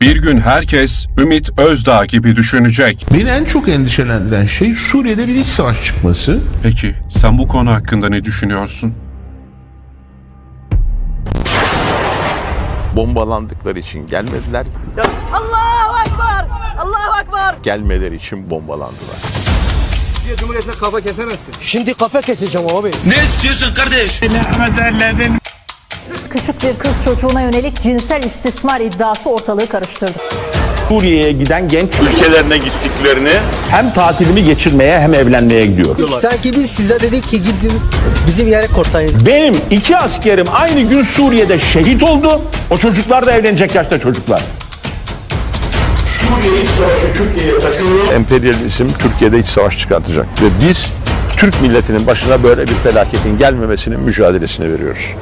Bir gün herkes Ümit Özdağ gibi düşünecek. Beni en çok endişelendiren şey Suriye'de bir iç savaş çıkması. Peki sen bu konu hakkında ne düşünüyorsun? bombalandıkları için gelmediler. Allahu Ekber! Allahu Ekber! Gelmeleri için bombalandılar. Türkiye Cumhuriyeti'ne kafa kesemezsin. Şimdi kafa keseceğim abi. Küçük bir kız çocuğuna yönelik cinsel istismar iddiası ortalığı karıştırdı. Suriye'ye giden genç Ülkelerine gittiklerini hem tatilimi geçirmeye hem evlenmeye gidiyor. Sanki biz size dedik ki gidin bizim yere kurtarın. Benim Benim iki askerim aynı gün Suriye'de şehit oldu. O çocuklar da evlenecek yaşta çocuklar. Suriye iç savaşı Türkiye'ye taşıyor. emperyalizm Türkiye'de iç savaş çıkartacak. Ve biz Türk milletinin başına böyle bir felaketin gelmemesinin mücadelesini veriyoruz.